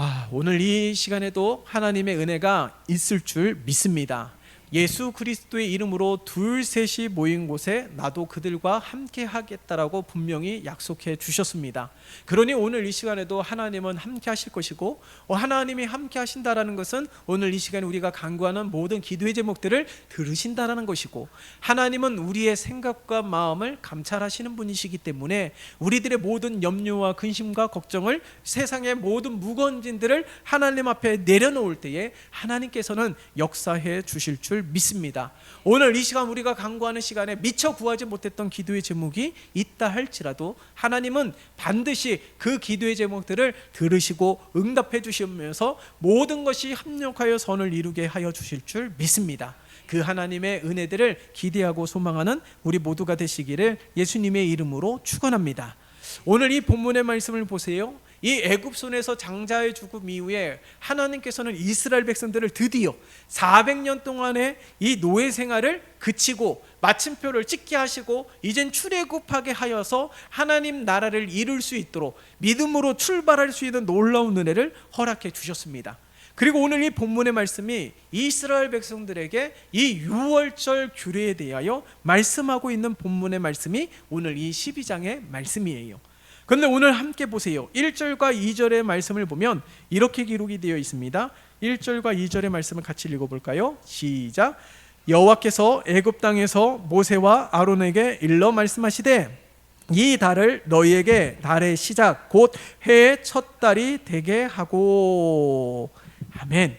아, 오늘 이 시간에도 하나님의 은혜가 있을 줄 믿습니다. 예수 그리스도의 이름으로 둘 셋이 모인 곳에 나도 그들과 함께 하겠다라고 분명히 약속해 주셨습니다. 그러니 오늘 이 시간에도 하나님은 함께 하실 것이고 어, 하나님이 함께 하신다라는 것은 오늘 이 시간에 우리가 간구하는 모든 기도의 제목들을 들으신다라는 것이고 하나님은 우리의 생각과 마음을 감찰하시는 분이시기 때문에 우리들의 모든 염려와 근심과 걱정을 세상의 모든 무거운 짐들을 하나님 앞에 내려놓을 때에 하나님께서는 역사해 주실 줄 믿습니다. 오늘 이 시간 우리가 간구하는 시간에 미처 구하지 못했던 기도의 제목이 있다 할지라도 하나님은 반드시 그 기도의 제목들을 들으시고 응답해 주시면서 모든 것이 합력하여 선을 이루게 하여 주실 줄 믿습니다. 그 하나님의 은혜들을 기대하고 소망하는 우리 모두가 되시기를 예수님의 이름으로 축원합니다. 오늘 이 본문의 말씀을 보세요. 이 애굽 손에서 장자의 죽음 이후에 하나님께서는 이스라엘 백성들을 드디어 400년 동안의 이 노예 생활을 그치고 마침표를 찍게 하시고 이젠 출애굽하게 하여서 하나님 나라를 이룰 수 있도록 믿음으로 출발할 수 있는 놀라운 은혜를 허락해 주셨습니다. 그리고 오늘 이 본문의 말씀이 이스라엘 백성들에게 이 유월절 규례에 대하여 말씀하고 있는 본문의 말씀이 오늘 이 12장의 말씀이에요. 그런데 오늘 함께 보세요. 1절과 2절의 말씀을 보면 이렇게 기록이 되어 있습니다. 1절과 2절의 말씀을 같이 읽어 볼까요? 시작. 여호와께서 애굽 땅에서 모세와 아론에게 일러 말씀하시되 이 달을 너희에게 달의 시작 곧 해의 첫 달이 되게 하고 아멘.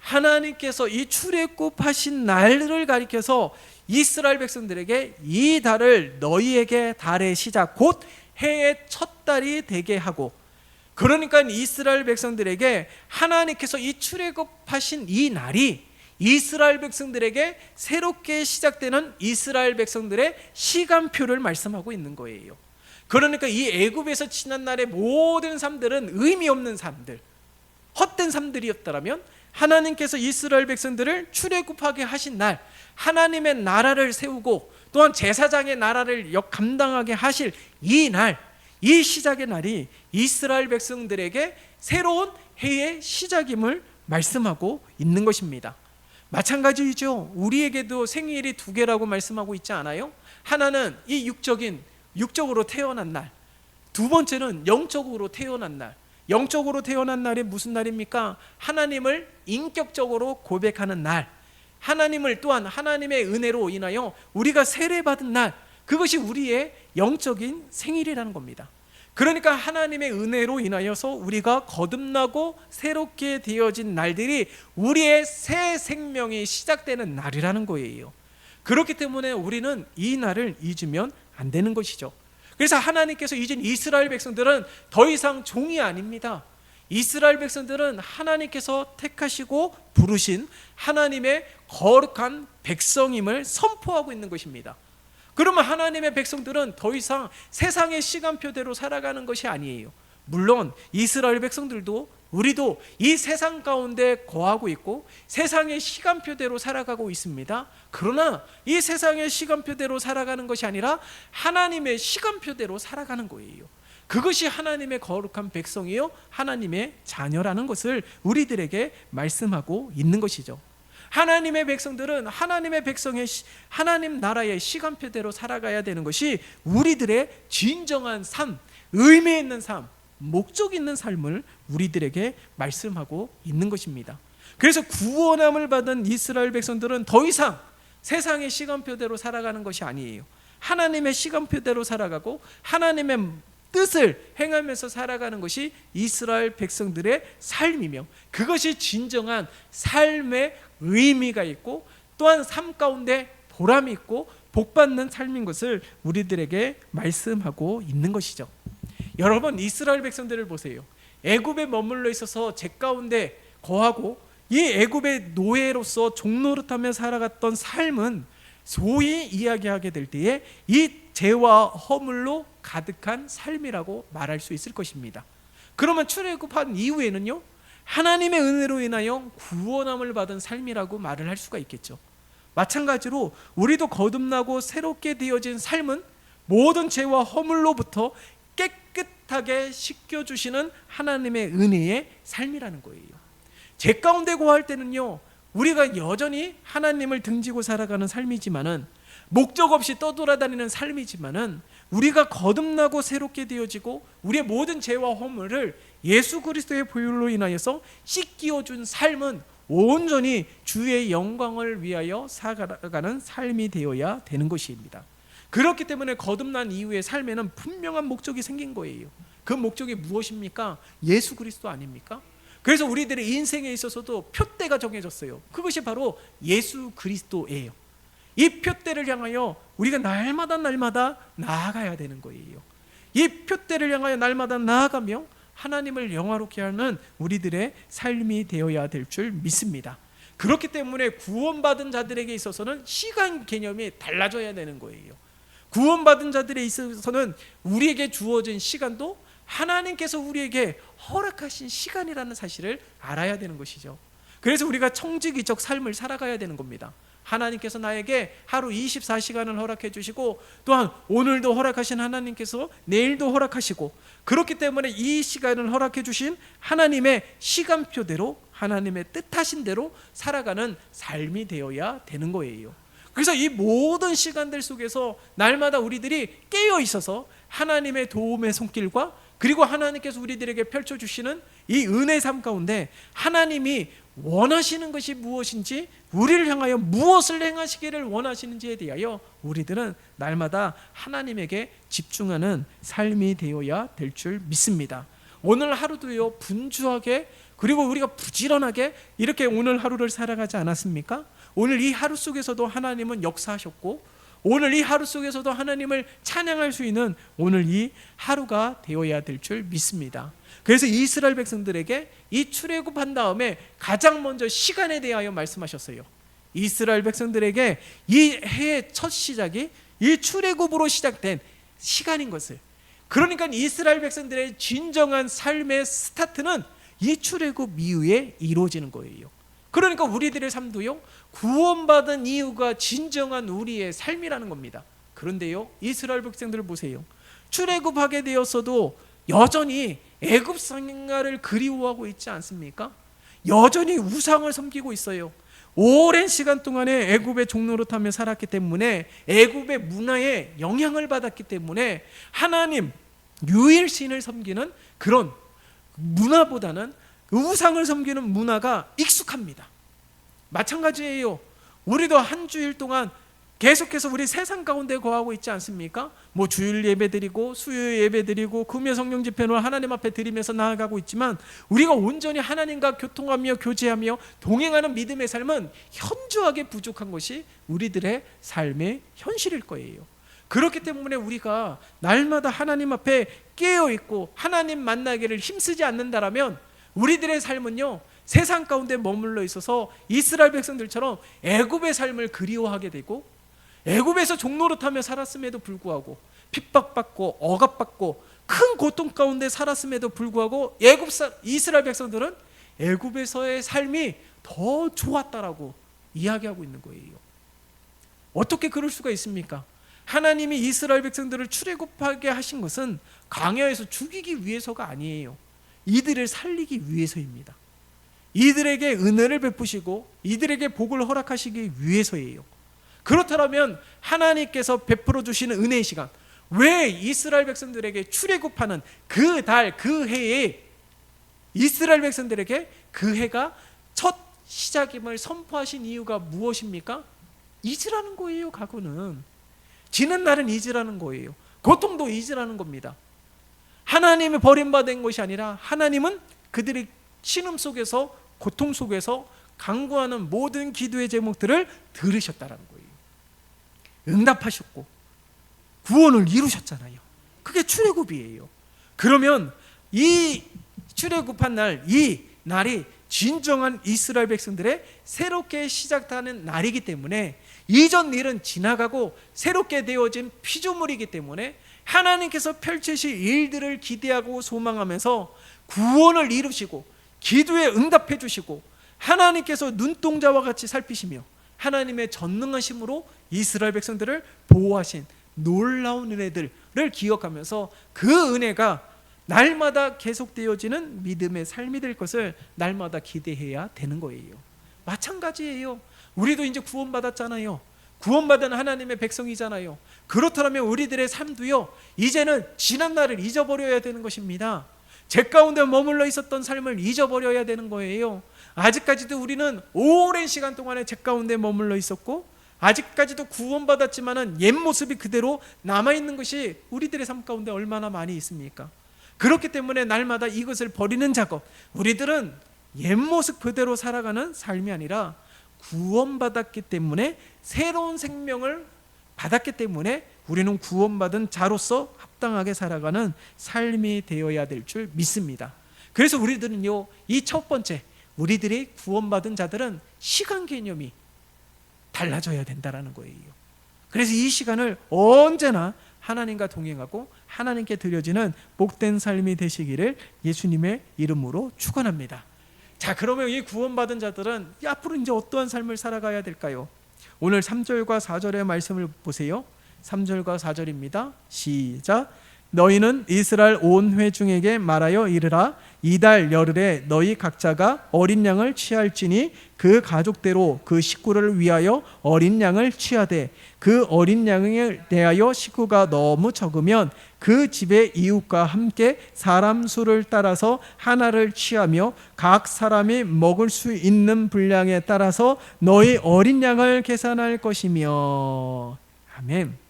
하나님께서 이 출애굽하신 날을 가리켜서 이스라엘 백성들에게 이 달을 너희에게 달의 시작 곧 해의 첫 달이 되게 하고 그러니까 이스라엘 백성들에게 하나님께서 이 출애굽하신 이 날이 이스라엘 백성들에게 새롭게 시작되는 이스라엘 백성들의 시간표를 말씀하고 있는 거예요. 그러니까 이 애굽에서 지난 날의 모든 삶들은 의미 없는 삶들, 헛된 삶들이었다면 하나님께서 이스라엘 백성들을 출애굽하게 하신 날, 하나님의 나라를 세우고 또한 제사장의 나라를 역 감당하게 하실 이 날, 이 시작의 날이 이스라엘 백성들에게 새로운 해의 시작임을 말씀하고 있는 것입니다. 마찬가지이죠. 우리에게도 생일이 두 개라고 말씀하고 있지 않아요? 하나는 이 육적인 육적으로 태어난 날. 두 번째는 영적으로 태어난 날. 영적으로 태어난 날이 무슨 날입니까? 하나님을 인격적으로 고백하는 날. 하나님을 또한 하나님의 은혜로 인하여 우리가 세례받은 날. 그것이 우리의 영적인 생일이라는 겁니다. 그러니까 하나님의 은혜로 인하여서 우리가 거듭나고 새롭게 되어진 날들이 우리의 새 생명이 시작되는 날이라는 거예요. 그렇기 때문에 우리는 이 날을 잊으면 안 되는 것이죠. 그래서 하나님께서 이젠 이스라엘 백성들은 더 이상 종이 아닙니다. 이스라엘 백성들은 하나님께서 택하시고 부르신 하나님의 거룩한 백성임을 선포하고 있는 것입니다. 그러면 하나님의 백성들은 더 이상 세상의 시간표대로 살아가는 것이 아니에요. 물론 이스라엘 백성들도 우리도 이 세상 가운데 거하고 있고 세상의 시간표대로 살아가고 있습니다. 그러나 이 세상의 시간표대로 살아가는 것이 아니라 하나님의 시간표대로 살아가는 거예요. 그것이 하나님의 거룩한 백성이요 하나님의 자녀라는 것을 우리들에게 말씀하고 있는 것이죠. 하나님의 백성들은 하나님의 백성의 하나님 나라의 시간표대로 살아가야 되는 것이 우리들의 진정한 삶, 의미 있는 삶, 목적 있는 삶을 우리들에게 말씀하고 있는 것입니다. 그래서 구원함을 받은 이스라엘 백성들은 더 이상 세상의 시간표대로 살아가는 것이 아니에요. 하나님의 시간표대로 살아가고 하나님의 뜻을 행하면서 살아가는 것이 이스라엘 백성들의 삶이며 그것이 진정한 삶의 의미가 있고 또한 삶 가운데 보람이 있고 복받는 삶인 것을 우리들에게 말씀하고 있는 것이죠. 여러분 이스라엘 백성들을 보세요. 애굽에 머물러 있어서 제 가운데 거하고 이 애굽의 노예로서 종노릇하며 살아갔던 삶은 소위 이야기하게 될 때에 이 죄와 허물로 가득한 삶이라고 말할 수 있을 것입니다. 그러면 출애굽한 이후에는요. 하나님의 은혜로 인하여 구원함을 받은 삶이라고 말을 할 수가 있겠죠. 마찬가지로 우리도 거듭나고 새롭게 되어진 삶은 모든 죄와 허물로부터 깨끗하게 씻겨 주시는 하나님의 은혜의 삶이라는 거예요. 제 가운데 고할 때는요. 우리가 여전히 하나님을 등지고 살아가는 삶이지만은 목적 없이 떠돌아다니는 삶이지만은 우리가 거듭나고 새롭게 되어지고 우리의 모든 죄와 허물을 예수 그리스도의 보혈로 인하여서 씻기어 준 삶은 온전히 주의 영광을 위하여 살아가는 삶이 되어야 되는 것입니다. 그렇기 때문에 거듭난 이후의 삶에는 분명한 목적이 생긴 거예요. 그 목적이 무엇입니까? 예수 그리스도 아닙니까? 그래서 우리들의 인생에 있어서도 표대가 정해졌어요. 그것이 바로 예수 그리스도예요. 이 표대를 향하여 우리가 날마다 날마다 나아가야 되는 거예요. 이 표대를 향하여 날마다 나아가며 하나님을 영화롭게 하는 우리들의 삶이 되어야 될 줄 믿습니다. 그렇기 때문에 구원받은 자들에게 있어서는 시간 개념이 달라져야 되는 거예요. 구원받은 자들에 있어서는 우리에게 주어진 시간도 하나님께서 우리에게 허락하신 시간이라는 사실을 알아야 되는 것이죠. 그래서 우리가 청지기적 삶을 살아가야 되는 겁니다. 하나님께서 나에게 하루 24시간을 허락해 주시고 또한 오늘도 허락하신 하나님께서 내일도 허락하시고 그렇기 때문에 이 시간을 허락해 주신 하나님의 시간표대로 하나님의 뜻하신 대로 살아가는 삶이 되어야 되는 거예요. 그래서 이 모든 시간들 속에서 날마다 우리들이 깨어 있어서 하나님의 도움의 손길과 그리고 하나님께서 우리들에게 펼쳐 주시는 이 은혜 삶 가운데 하나님이 원하시는 것이 무엇인지 우리를 향하여 무엇을 행하시기를 원하시는지에 대하여 우리들은 날마다 하나님에게 집중하는 삶이 되어야 될 줄 믿습니다. 오늘 하루도요 분주하게 그리고 우리가 부지런하게 이렇게 오늘 하루를 살아가지 않았습니까? 오늘 이 하루 속에서도 하나님은 역사하셨고 오늘 이 하루 속에서도 하나님을 찬양할 수 있는 오늘 이 하루가 되어야 될 줄 믿습니다. 그래서 이스라엘 백성들에게 이 출애굽한 다음에 가장 먼저 시간에 대하여 말씀하셨어요. 이스라엘 백성들에게 이 해의 첫 시작이 이 출애굽으로 시작된 시간인 것을 그러니까 이스라엘 백성들의 진정한 삶의 스타트는 이 출애굽 이후에 이루어지는 거예요. 그러니까 우리들의 삶도요 구원받은 이유가 진정한 우리의 삶이라는 겁니다. 그런데요 이스라엘 백성들을 보세요. 출애굽하게 되었어도 여전히 애굽 생활을 그리워하고 있지 않습니까? 여전히 우상을 섬기고 있어요. 오랜 시간 동안에 애굽의 종노릇하며 살았기 때문에 애굽의 문화에 영향을 받았기 때문에 하나님 유일신을 섬기는 그런 문화보다는 우상을 섬기는 문화가 익숙합니다. 마찬가지예요. 우리도 한 주일 동안 계속해서 우리 세상 가운데 거하고 있지 않습니까? 뭐 주일 예배 드리고 수요 예배 드리고 금요 성령 집회를 하나님 앞에 드리면서 나아가고 있지만 우리가 온전히 하나님과 교통하며 교제하며 동행하는 믿음의 삶은 현저하게 부족한 것이 우리들의 삶의 현실일 거예요. 그렇기 때문에 우리가 날마다 하나님 앞에 깨어 있고 하나님 만나기를 힘쓰지 않는다라면 우리들의 삶은요 세상 가운데 머물러 있어서 이스라엘 백성들처럼 애굽의 삶을 그리워하게 되고 애굽에서 종노릇하며 살았음에도 불구하고 핍박받고 억압받고 큰 고통 가운데 살았음에도 불구하고 애굽 사, 이스라엘 백성들은 애굽에서의 삶이 더 좋았다라고 이야기하고 있는 거예요. 어떻게 그럴 수가 있습니까? 하나님이 이스라엘 백성들을 출애굽하게 하신 것은 광야에서 죽이기 위해서가 아니에요. 이들을 살리기 위해서입니다. 이들에게 은혜를 베푸시고 이들에게 복을 허락하시기 위해서예요. 그렇다면 하나님께서 베풀어 주시는 은혜의 시간 왜 이스라엘 백성들에게 출애굽하는 그 달 그 해에 이스라엘 백성들에게 그 해가 첫 시작임을 선포하신 이유가 무엇입니까? 잊으라는 거예요. 과거는 지는 날은 잊으라는 거예요. 고통도 잊으라는 겁니다. 하나님이 버림받은 것이 아니라 하나님은 그들의 신음 속에서 고통 속에서 강구하는 모든 기도의 제목들을 들으셨다라는 거예요. 응답하셨고 구원을 이루셨잖아요. 그게 출애굽이에요. 그러면 이 출애굽한 날, 이 날이 진정한 이스라엘 백성들의 새롭게 시작하는 날이기 때문에 이전 일은 지나가고 새롭게 되어진 피조물이기 때문에 하나님께서 펼치실 일들을 기대하고 소망하면서 구원을 이루시고 기도에 응답해 주시고 하나님께서 눈동자와 같이 살피시며 하나님의 전능하심으로 이스라엘 백성들을 보호하신 놀라운 은혜들, 거를 기억하면서 그 은혜가 날마다 계속되어지는 믿음의 삶이 될 것을 날마다 기대해야 되는 거예요. 마찬가지예요. 우리도 이제 구원받았잖아요. 구원받은 하나님의 백성이잖아요. 그렇다면 우리들의 삶도요, 이제는 지난 날을 잊어버려야 되는 것입니다. 제 가운데 머물러 있었던 삶을 잊어버려야 되는 거예요. 아직까지도 우리는 오랜 시간 동안에 제 가운데 머물러 있었고, 아직까지도 구원받았지만은 옛 모습이 그대로 남아 있는 것이 우리들의 삶 가운데 얼마나 많이 있습니까? 그렇기 때문에 날마다 이것을 버리는 작업. 우리들은 옛 모습 그대로 살아가는 삶이 아니라 구원받았기 때문에 새로운 생명을 받았기 때문에 우리는 구원받은 자로서 합당하게 살아가는 삶이 되어야 될 줄 믿습니다. 그래서 우리들은요, 이 첫 번째, 우리들이 구원받은 자들은 시간 개념이 달라져야 된다라는 거예요. 그래서 이 시간을 언제나 하나님과 동행하고 하나님께 드려지는 복된 삶이 되시기를 예수님의 이름으로 축원합니다. 자, 그러면 이 구원받은 자들은 이 앞으로 이제 어떠한 삶을 살아가야 될까요? 오늘 3절과 4절의 말씀을 보세요. 3절과 4절입니다. 시작. 너희는 이스라엘 온 회중에게 말하여 이르라 이달 열흘에 너희 각자가 어린 양을 취할지니 그 가족대로 그 식구를 위하여 어린 양을 취하되 그 어린 양을 대하여 식구가 너무 적으면 그 집의 이웃과 함께 사람 수를 따라서 하나를 취하며 각 사람이 먹을 수 있는 분량에 따라서 너희 어린 양을 계산할 것이며 아멘.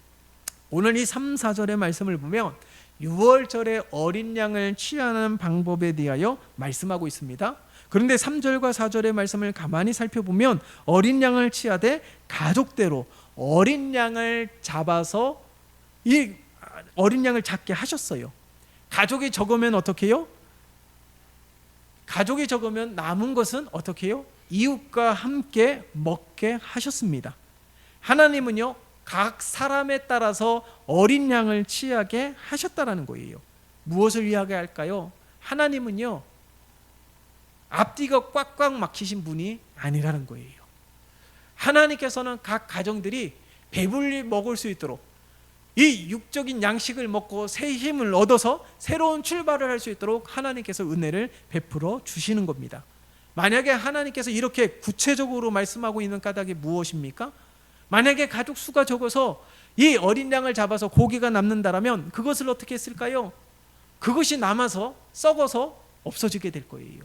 오늘 이 3, 4절의 말씀을 보면 6월절에 어린 양을 취하는 방법에 대하여 말씀하고 있습니다. 그런데 3절과 4절의 말씀을 가만히 살펴보면 어린 양을 취하되 가족대로 어린 양을 잡아서 이 어린 양을 잡게 하셨어요. 가족이 적으면 어떻게 해요? 가족이 적으면 남은 것은 어떻게 해요? 이웃과 함께 먹게 하셨습니다. 하나님은요, 각 사람에 따라서 어린 양을 취하게 하셨다라는 거예요. 무엇을 이야기할까요? 하나님은요, 앞뒤가 꽉꽉 막히신 분이 아니라는 거예요. 하나님께서는 각 가정들이 배불리 먹을 수 있도록 이 육적인 양식을 먹고 새 힘을 얻어서 새로운 출발을 할 수 있도록 하나님께서 은혜를 베풀어 주시는 겁니다. 만약에 하나님께서 이렇게 구체적으로 말씀하고 있는 까닭이 무엇입니까? 만약에 가족 수가 적어서 이 어린 양을 잡아서 고기가 남는다라면 그것을 어떻게 했을까요? 그것이 남아서 썩어서 없어지게 될 거예요.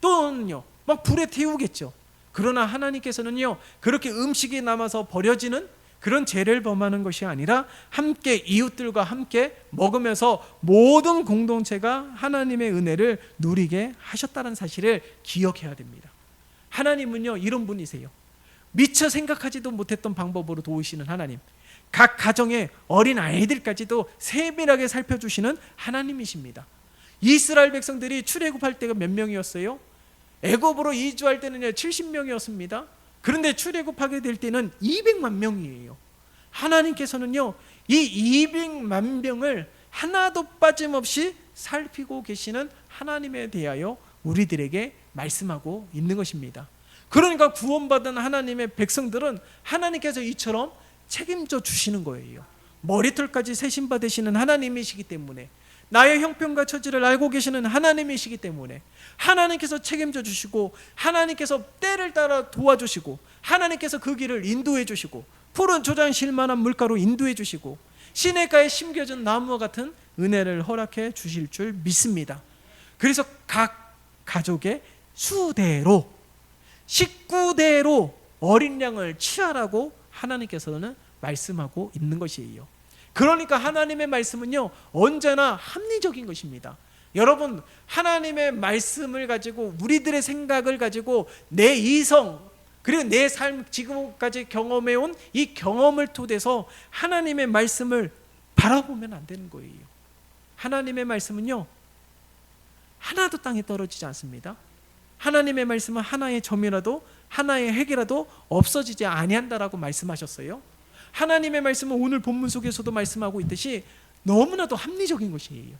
또는요, 막 불에 태우겠죠. 그러나 하나님께서는요, 그렇게 음식이 남아서 버려지는 그런 죄를 범하는 것이 아니라 함께 이웃들과 함께 먹으면서 모든 공동체가 하나님의 은혜를 누리게 하셨다는 사실을 기억해야 됩니다. 하나님은요, 이런 분이세요. 미처 생각하지도 못했던 방법으로 도우시는 하나님. 각 가정의 어린 아이들까지도 세밀하게 살펴주시는 하나님이십니다. 이스라엘 백성들이 출애굽할 때가 몇 명이었어요? 애굽으로 이주할 때는 70명이었습니다. 그런데 출애굽하게 될 때는 200만 명이에요. 하나님께서는요, 이 200만 명을 하나도 빠짐없이 살피고 계시는 하나님에 대하여 우리들에게 말씀하고 있는 것입니다. 그러니까 구원받은 하나님의 백성들은 하나님께서 이처럼 책임져 주시는 거예요. 머리털까지 세신 받으시는 하나님이시기 때문에 나의 형편과 처지를 알고 계시는 하나님이시기 때문에 하나님께서 책임져 주시고 하나님께서 때를 따라 도와주시고 하나님께서 그 길을 인도해 주시고 푸른 조장 실만한 물가로 인도해 주시고 시냇가에 심겨진 나무와 같은 은혜를 허락해 주실 줄 믿습니다. 그래서 각 가족의 수대로 식구대로 어린 양을 취하라고 하나님께서는 말씀하고 있는 것이에요. 그러니까 하나님의 말씀은요, 언제나 합리적인 것입니다. 여러분, 하나님의 말씀을 가지고 우리들의 생각을 가지고 내 이성, 그리고 내 삶 지금까지 경험해온 이 경험을 토대서 하나님의 말씀을 바라보면 안 되는 거예요. 하나님의 말씀은요, 하나도 땅에 떨어지지 않습니다. 하나님의 말씀은 하나의 점이라도 하나의 핵이라도 없어지지 아니한다라고 말씀하셨어요. 하나님의 말씀은 오늘 본문 속에서도 말씀하고 있듯이 너무나도 합리적인 것이에요.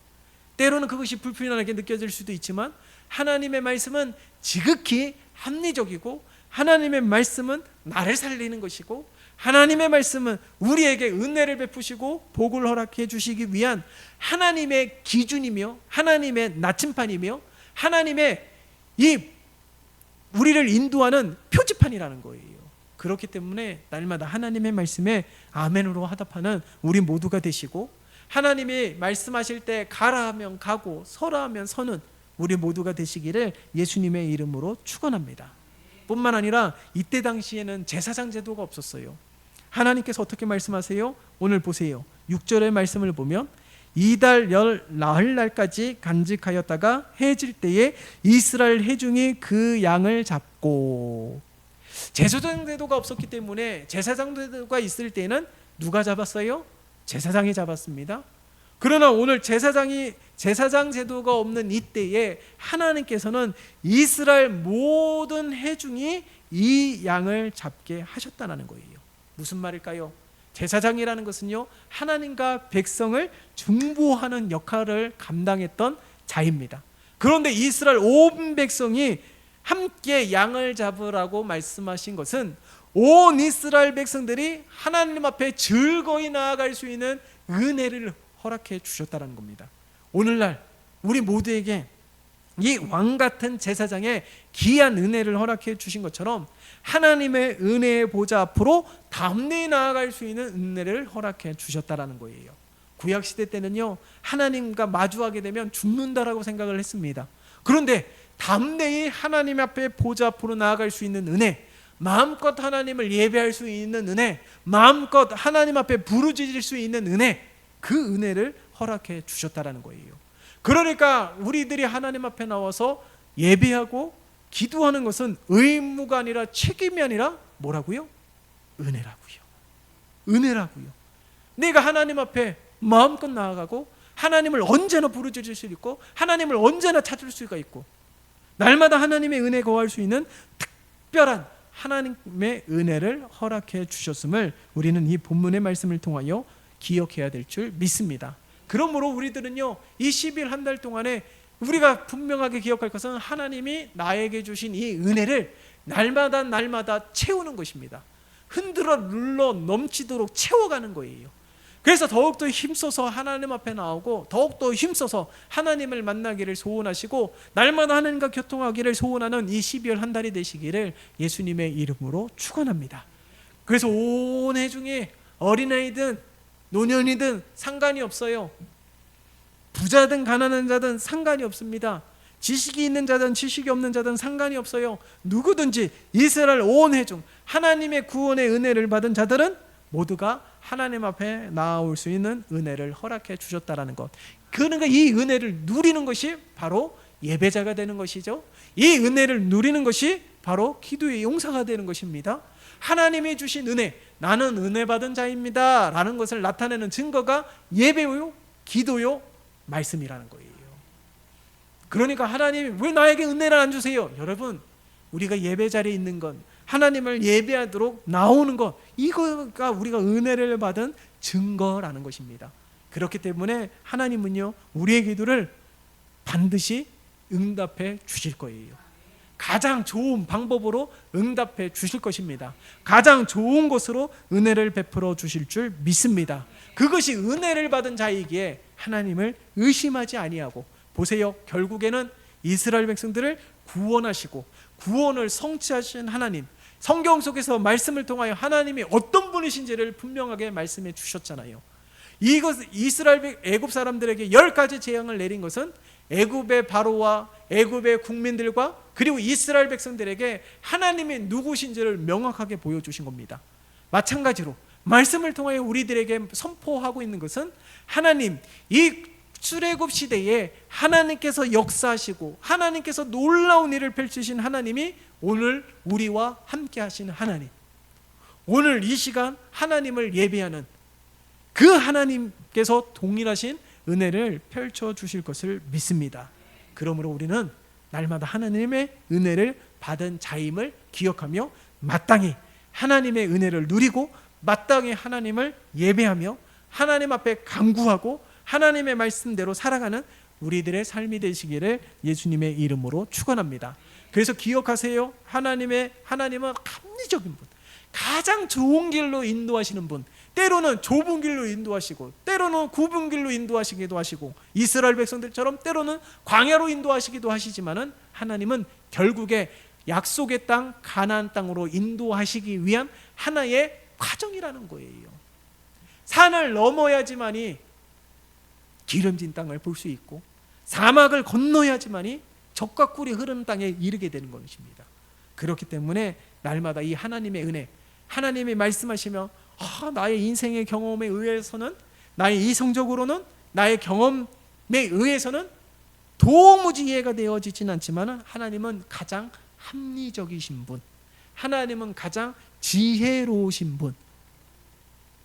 때로는 그것이 불편하게 느껴질 수도 있지만 하나님의 말씀은 지극히 합리적이고 하나님의 말씀은 나를 살리는 것이고 하나님의 말씀은 우리에게 은혜를 베푸시고 복을 허락해 주시기 위한 하나님의 기준이며 하나님의 나침판이며 하나님의 이 우리를 인도하는 표지판이라는 거예요. 그렇기 때문에 날마다 하나님의 말씀에 아멘으로 하답하는 우리 모두가 되시고 하나님이 말씀하실 때 가라 하면 가고 서라 하면 서는 우리 모두가 되시기를 예수님의 이름으로 축원합니다. 뿐만 아니라 이때 당시에는 제사장 제도가 없었어요. 하나님께서 어떻게 말씀하세요? 오늘 보세요. 6절의 말씀을 보면 이달 열 나흘 날까지 간직하였다가 해질 때에 이스라엘 회중이 그 양을 잡고 제사장 제도가 없었기 때문에 제사장 제도가 있을 때는 누가 잡았어요? 제사장이 잡았습니다. 그러나 오늘 제사장이 제사장 제도가 없는 이때에 하나님께서는 이스라엘 모든 회중이 이 양을 잡게 하셨다는 거예요. 무슨 말일까요? 제사장이라는 것은요 하나님과 백성을 중보하는 역할을 감당했던 자입니다. 그런데 이스라엘 온 백성이 함께 양을 잡으라고 말씀하신 것은 온 이스라엘 백성들이 하나님 앞에 즐거이 나아갈 수 있는 은혜를 허락해 주셨다는 겁니다. 오늘날 우리 모두에게 이 왕 같은 제사장의 귀한 은혜를 허락해 주신 것처럼 하나님의 은혜의 보좌 앞으로 담대히 나아갈 수 있는 은혜를 허락해 주셨다라는 거예요. 구약 시대 때는요 하나님과 마주하게 되면 죽는다라고 생각을 했습니다. 그런데 담대히 하나님 앞에 보좌 앞으로 나아갈 수 있는 은혜, 마음껏 하나님을 예배할 수 있는 은혜, 마음껏 하나님 앞에 부르짖을 수 있는 은혜, 그 은혜를 허락해 주셨다라는 거예요. 그러니까 우리들이 하나님 앞에 나와서 예배하고 기도하는 것은 의무가 아니라 책임이 아니라 뭐라고요? 은혜라고요. 은혜라고요. 내가 하나님 앞에 마음껏 나아가고 하나님을 언제나 부르짖을 수 있고 하나님을 언제나 찾을 수가 있고 날마다 하나님의 은혜 거할 수 있는 특별한 하나님의 은혜를 허락해 주셨음을 우리는 이 본문의 말씀을 통하여 기억해야 될 줄 믿습니다. 그러므로 우리들은요 이 10일 한 달 동안에 우리가 분명하게 기억할 것은 하나님이 나에게 주신 이 은혜를 날마다 날마다 채우는 것입니다. 흔들어 눌러 넘치도록 채워가는 거예요. 그래서 더욱더 힘써서 하나님 앞에 나오고 더욱더 힘써서 하나님을 만나기를 소원하시고 날마다 하나님과 교통하기를 소원하는 이 12월 한 달이 되시기를 예수님의 이름으로 축원합니다. 그래서 온 해 중에 어린아이든 노년이든 상관이 없어요. 부자든 가난한 자든 상관이 없습니다. 지식이 있는 자든 지식이 없는 자든 상관이 없어요. 누구든지 이스라엘 온 회중 하나님의 구원의 은혜를 받은 자들은 모두가 하나님 앞에 나올 수 있는 은혜를 허락해 주셨다라는 것. 그러니까 이 은혜를 누리는 것이 바로 예배자가 되는 것이죠. 이 은혜를 누리는 것이 바로 기도의 용사가 되는 것입니다. 하나님이 주신 은혜, 나는 은혜 받은 자입니다. 라는 것을 나타내는 증거가 예배요, 기도요, 말씀이라는 거예요. 그러니까 하나님이 왜 나에게 은혜를 안 주세요? 여러분, 우리가 예배 자리에 있는 건 하나님을 예배하도록 나오는 것 이거가 우리가 은혜를 받은 증거라는 것입니다. 그렇기 때문에 하나님은요 우리의 기도를 반드시 응답해 주실 거예요. 가장 좋은 방법으로 응답해 주실 것입니다. 가장 좋은 것으로 은혜를 베풀어 주실 줄 믿습니다. 그것이 은혜를 받은 자이기에 하나님을 의심하지 아니하고 보세요. 결국에는 이스라엘 백성들을 구원하시고 구원을 성취하신 하나님 성경 속에서 말씀을 통하여 하나님이 어떤 분이신지를 분명하게 말씀해 주셨잖아요. 이것 이스라엘 애굽 사람들에게 열 가지 재앙을 내린 것은 애굽의 바로와 애굽의 국민들과 그리고 이스라엘 백성들에게 하나님이 누구신지를 명확하게 보여주신 겁니다. 마찬가지로 말씀을 통하여 우리들에게 선포하고 있는 것은 하나님 이 출애굽 시대에 하나님께서 역사하시고 하나님께서 놀라운 일을 펼치신 하나님이 오늘 우리와 함께 하시는 하나님. 오늘 이 시간 하나님을 예배하는 그 하나님께서 동일하신 은혜를 펼쳐 주실 것을 믿습니다. 그러므로 우리는 날마다 하나님의 은혜를 받은 자임을 기억하며 마땅히 하나님의 은혜를 누리고 마땅히 하나님을 예배하며 하나님 앞에 간구하고 하나님의 말씀대로 살아가는 우리들의 삶이 되시기를 예수님의 이름으로 축원합니다. 그래서 기억하세요. 하나님의 하나님은 합리적인 분, 가장 좋은 길로 인도하시는 분, 때로는 좁은 길로 인도하시고, 때로는 굽은 길로 인도하시기도 하시고, 이스라엘 백성들처럼 때로는 광야로 인도하시기도 하시지만은 하나님은 결국에 약속의 땅 가나안 땅으로 인도하시기 위한 하나의 과정이라는 거예요. 산을 넘어야지만이 기름진 땅을 볼 수 있고 사막을 건너야지만이 적과 꿀이 흐르는 땅에 이르게 되는 것입니다. 그렇기 때문에 날마다 이 하나님의 은혜, 하나님이 말씀하시며 아, 나의 인생의 경험에 의해서는 나의 이성적으로는 나의 경험에 의해서는 도무지 이해가 되어지진 않지만 하나님은 가장 합리적이신 분, 하나님은 가장 지혜로우신 분,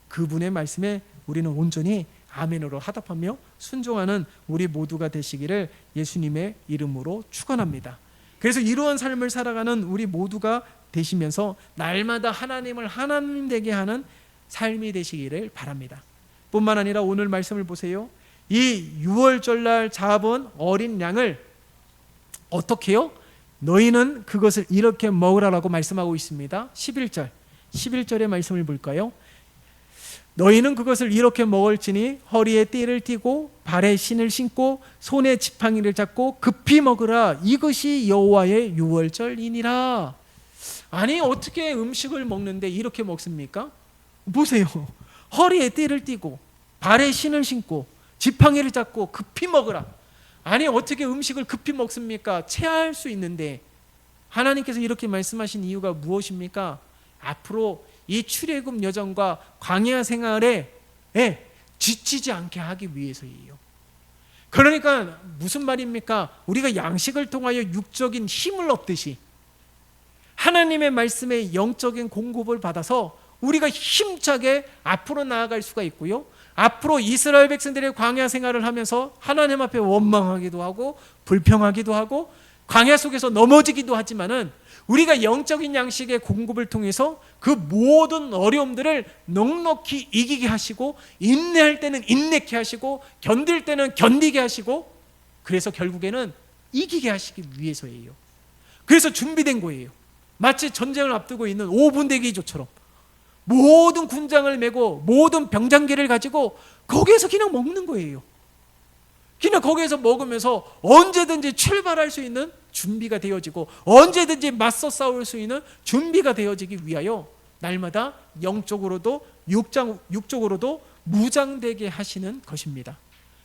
그분의 말씀에 우리는 온전히 아멘으로 하답하며 순종하는 우리 모두가 되시기를 예수님의 이름으로 축원합니다. 그래서 이러한 삶을 살아가는 우리 모두가 되시면서 날마다 하나님을 하나님 되게 하는 삶이 되시기를 바랍니다. 뿐만 아니라 오늘 말씀을 보세요. 이 6월절 날 잡은 어린 양을 어떻게요? 너희는 그것을 이렇게 먹으라라고 말씀하고 있습니다. 11절. 11절의 말씀을 볼까요? 너희는 그것을 이렇게 먹을지니 허리에 띠를 띠고 발에 신을 신고 손에 지팡이를 잡고 급히 먹으라 이것이 여호와의 유월절이니라 아니 어떻게 음식을 먹는데 이렇게 먹습니까? 보세요 허리에 띠를 띠고 발에 신을 신고 지팡이를 잡고 급히 먹으라 아니 어떻게 음식을 급히 먹습니까? 체할 수 있는데 하나님께서 이렇게 말씀하신 이유가 무엇입니까? 앞으로 이 출애굽 여정과 광야 생활에 예, 지치지 않게 하기 위해서예요. 그러니까 무슨 말입니까? 우리가 양식을 통하여 육적인 힘을 얻듯이 하나님의 말씀에 영적인 공급을 받아서 우리가 힘차게 앞으로 나아갈 수가 있고요. 앞으로 이스라엘 백성들의 광야 생활을 하면서 하나님 앞에 원망하기도 하고 불평하기도 하고 광야 속에서 넘어지기도 하지만은 우리가 영적인 양식의 공급을 통해서 그 모든 어려움들을 넉넉히 이기게 하시고 인내할 때는 인내케 하시고 견딜 때는 견디게 하시고 그래서 결국에는 이기게 하시기 위해서예요. 그래서 준비된 거예요. 마치 전쟁을 앞두고 있는 5분 대기조처럼 모든 군장을 메고 모든 병장기를 가지고 거기에서 그냥 먹는 거예요. 그냥 거기에서 먹으면서 언제든지 출발할 수 있는 준비가 되어지고 언제든지 맞서 싸울 수 있는 준비가 되어지기 위하여 날마다 영적으로도 육장, 육적으로도 무장되게 하시는 것입니다.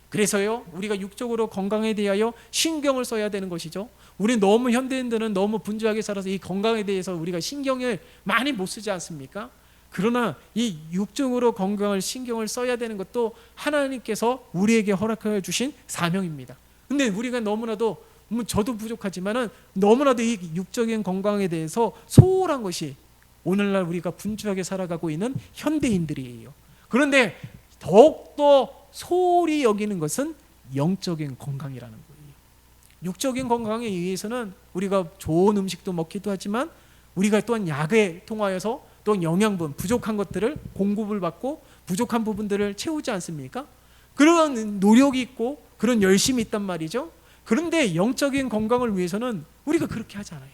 그래서요, 우리가 육적으로 건강에 대하여 신경을 써야 되는 것이죠. 우리 너무 현대인들은 너무 분주하게 살아서 이 건강에 대해서 우리가 신경을 많이 못 쓰지 않습니까? 그러나 이 육적으로 건강을 신경을 써야 되는 것도 하나님께서 우리에게 허락하여 주신 사명입니다. 근데 우리가 너무나도 뭐 저도 부족하지만은 너무나도 이 육적인 건강에 대해서 소홀한 것이 오늘날 우리가 분주하게 살아가고 있는 현대인들이에요. 그런데 더욱더 소홀히 여기는 것은 영적인 건강이라는 거예요. 육적인 건강에 의해서는 우리가 좋은 음식도 먹기도 하지만 우리가 또한 약에 통하여서 또 영양분 부족한 것들을 공급을 받고 부족한 부분들을 채우지 않습니까? 그런 노력이 있고 그런 열심이 있단 말이죠. 그런데 영적인 건강을 위해서는 우리가 그렇게 하잖아요.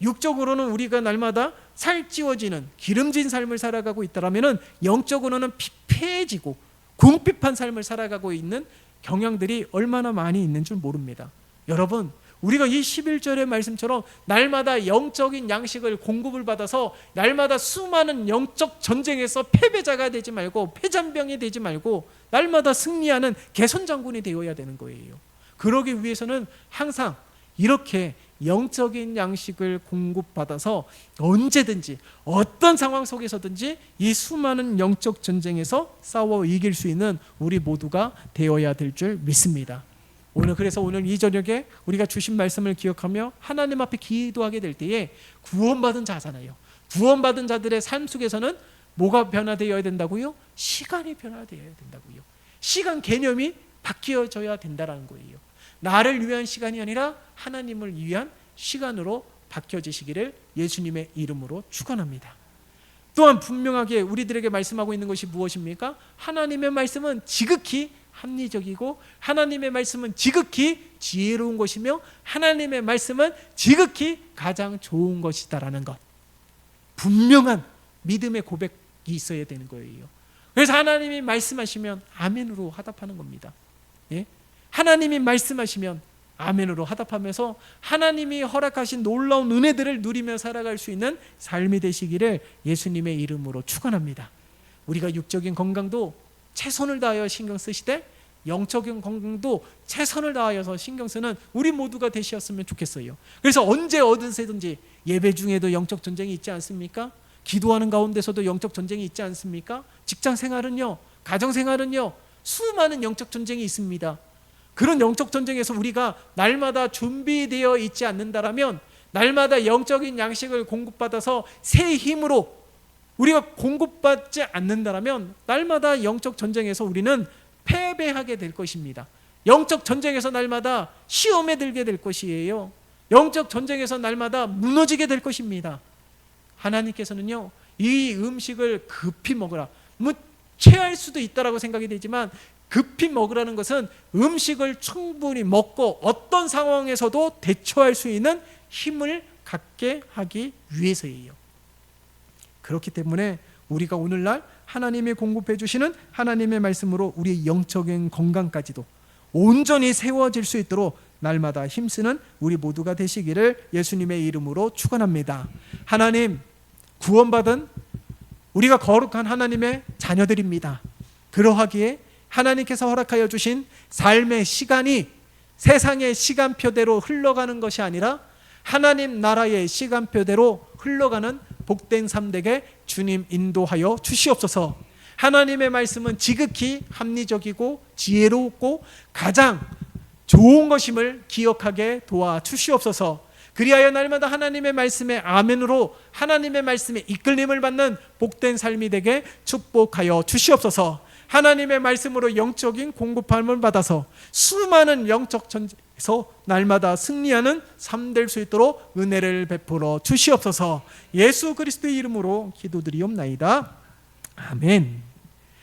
육적으로는 우리가 날마다 살찌워지는 기름진 삶을 살아가고 있다라면은 영적으로는 피폐해지고 궁핍한 삶을 살아가고 있는 경향들이 얼마나 많이 있는 줄 모릅니다. 여러분, 우리가 이 11절의 말씀처럼 날마다 영적인 양식을 공급을 받아서 날마다 수많은 영적 전쟁에서 패배자가 되지 말고 패잔병이 되지 말고 날마다 승리하는 개선장군이 되어야 되는 거예요. 그러기 위해서는 항상 이렇게 영적인 양식을 공급받아서 언제든지 어떤 상황 속에서든지 이 수많은 영적 전쟁에서 싸워 이길 수 있는 우리 모두가 되어야 될 줄 믿습니다. 오늘 그래서 오늘 이 저녁에 우리가 주신 말씀을 기억하며 하나님 앞에 기도하게 될 때에 구원받은 자잖아요. 구원받은 자들의 삶 속에서는 뭐가 변화되어야 된다고요? 시간이 변화되어야 된다고요. 시간 개념이 바뀌어져야 된다라는 거예요. 나를 위한 시간이 아니라 하나님을 위한 시간으로 바뀌어지시기를 예수님의 이름으로 축원합니다. 또한 분명하게 우리들에게 말씀하고 있는 것이 무엇입니까? 하나님의 말씀은 지극히 합리적이고 하나님의 말씀은 지극히 지혜로운 것이며 하나님의 말씀은 지극히 가장 좋은 것이다라는 것. 분명한 믿음의 고백이 있어야 되는 거예요. 그래서 하나님이 말씀하시면 아멘으로 화답하는 겁니다. 예? 하나님이 말씀하시면 아멘으로 화답하면서 하나님이 허락하신 놀라운 은혜들을 누리며 살아갈 수 있는 삶이 되시기를 예수님의 이름으로 축원합니다. 우리가 육적인 건강도 최선을 다하여 신경 쓰시되 영적인 건강도 최선을 다하여서 신경 쓰는 우리 모두가 되셨으면 좋겠어요. 그래서 언제 어디서든지 예배 중에도 영적 전쟁이 있지 않습니까? 기도하는 가운데서도 영적 전쟁이 있지 않습니까? 직장 생활은요, 가정 생활은요, 수많은 영적 전쟁이 있습니다. 그런 영적 전쟁에서 우리가 날마다 준비되어 있지 않는다라면 날마다 영적인 양식을 공급받아서 새 힘으로 우리가 공급받지 않는다라면 날마다 영적 전쟁에서 우리는 패배하게 될 것입니다. 영적 전쟁에서 날마다 시험에 들게 될 것이에요. 영적 전쟁에서 날마다 무너지게 될 것입니다. 하나님께서는요, 이 음식을 급히 먹으라. 뭐 체할 수도 있다라고 생각이 되지만 급히 먹으라는 것은 음식을 충분히 먹고 어떤 상황에서도 대처할 수 있는 힘을 갖게 하기 위해서예요. 그렇기 때문에 우리가 오늘날 하나님이 공급해 주시는 하나님의 말씀으로 우리의 영적인 건강까지도 온전히 세워질 수 있도록 날마다 힘쓰는 우리 모두가 되시기를 예수님의 이름으로 축원합니다. 하나님 구원받은 우리가 거룩한 하나님의 자녀들입니다. 그러하기에 하나님께서 허락하여 주신 삶의 시간이 세상의 시간표대로 흘러가는 것이 아니라 하나님 나라의 시간표대로 흘러가는 복된 삶 되게 주님 인도하여 주시옵소서. 하나님의 말씀은 지극히 합리적이고 지혜롭고 가장 좋은 것임을 기억하게 도와 주시옵소서. 그리하여 날마다 하나님의 말씀에 아멘으로 하나님의 말씀에 이끌림을 받는 복된 삶이 되게 축복하여 주시옵소서. 하나님의 말씀으로 영적인 공급함을 받아서 수많은 영적 전 쟁에서 날마다 승리하는 삶 될 수 있도록 은혜를 베풀어 주시옵소서. 예수 그리스도의 이름으로 기도드리옵나이다. 아멘.